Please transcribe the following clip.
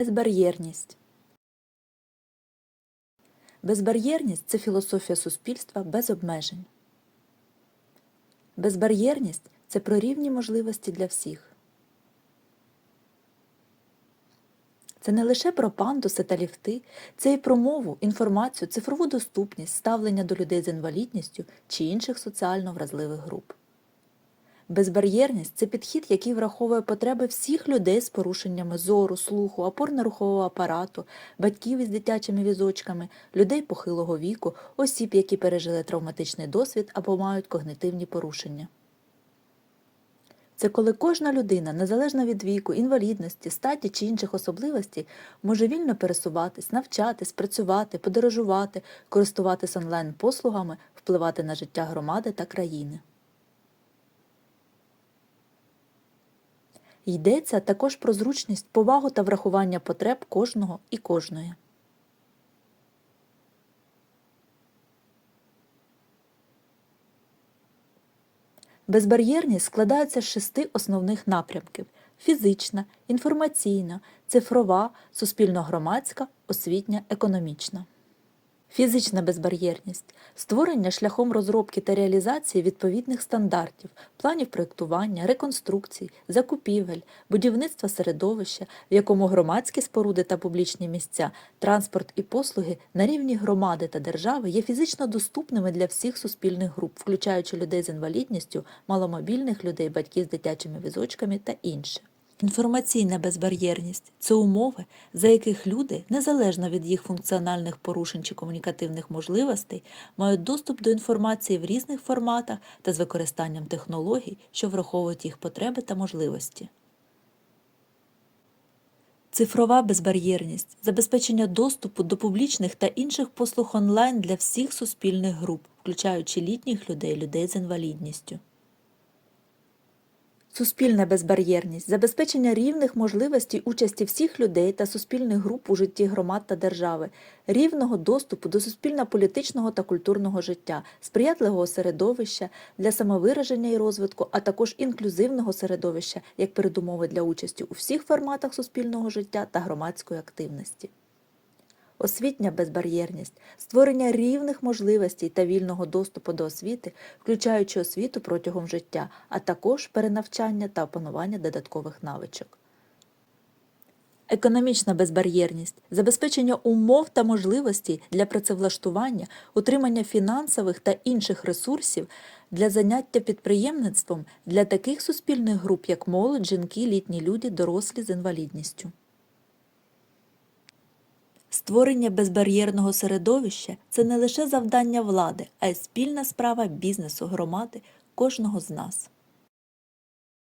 Безбар'єрність. Безбар'єрність це філософія суспільства без обмежень. Безбар'єрність це про рівні можливості для всіх. Це не лише про пандуси та ліфти, це і про мову, інформацію, цифрову доступність, ставлення до людей з інвалідністю чи інших соціально вразливих груп. Безбар'єрність це підхід, який враховує потреби всіх людей з порушеннями зору, слуху, опорно-рухового апарату, батьків із дитячими візочками, людей похилого віку, осіб, які пережили травматичний досвід або мають когнитивні порушення. Це коли кожна людина, незалежно від віку, інвалідності, статі чи інших особливостей, може вільно пересуватись, навчатись, працювати, подорожувати, користуватись онлайн-послугами, впливати на життя громади та країни. Йдеться також про зручність, повагу та врахування потреб кожного і кожної. Безбар'єрність складається з шести основних напрямків: фізична, інформаційна, цифрова, суспільно-громадська, освітня, економічна. Фізична безбар'єрність створення шляхом розробки та реалізації відповідних стандартів, планів проєктування, реконструкцій, закупівель, будівництва середовища, в якому громадські споруди та публічні місця, транспорт і послуги на рівні громади та держави є фізично доступними для всіх суспільних груп, включаючи людей з інвалідністю, маломобільних людей, батьків з дитячими візочками та інше. Інформаційна безбар'єрність це умови, за яких люди, незалежно від їх функціональних порушень чи комунікативних можливостей, мають доступ до інформації в різних форматах та з використанням технологій, що враховують їх потреби та можливості. Цифрова безбар'єрність забезпечення доступу до публічних та інших послуг онлайн для всіх суспільних груп, включаючи літніх людей, людей з інвалідністю. Суспільна безбар'єрність забезпечення рівних можливостей участі всіх людей та суспільних груп у житті громад та держави, рівного доступу до суспільно-політичного та культурного життя, сприятливого середовища для самовираження і розвитку, а також інклюзивного середовища як передумови для участі у всіх форматах суспільного життя та громадської активності освітня безбар'єрність, створення рівних можливостей та вільного доступу до освіти, включаючи освіту протягом життя, а також перенавчання та опанування додаткових навичок. Економічна безбар'єрність, забезпечення умов та можливостей для працевлаштування, утримання фінансових та інших ресурсів для заняття підприємництвом для таких суспільних груп, як молодь, жінки, літні люди, дорослі з інвалідністю. Створення безбар'єрного середовища це не лише завдання влади, а й спільна справа бізнесу, громади, кожного з нас.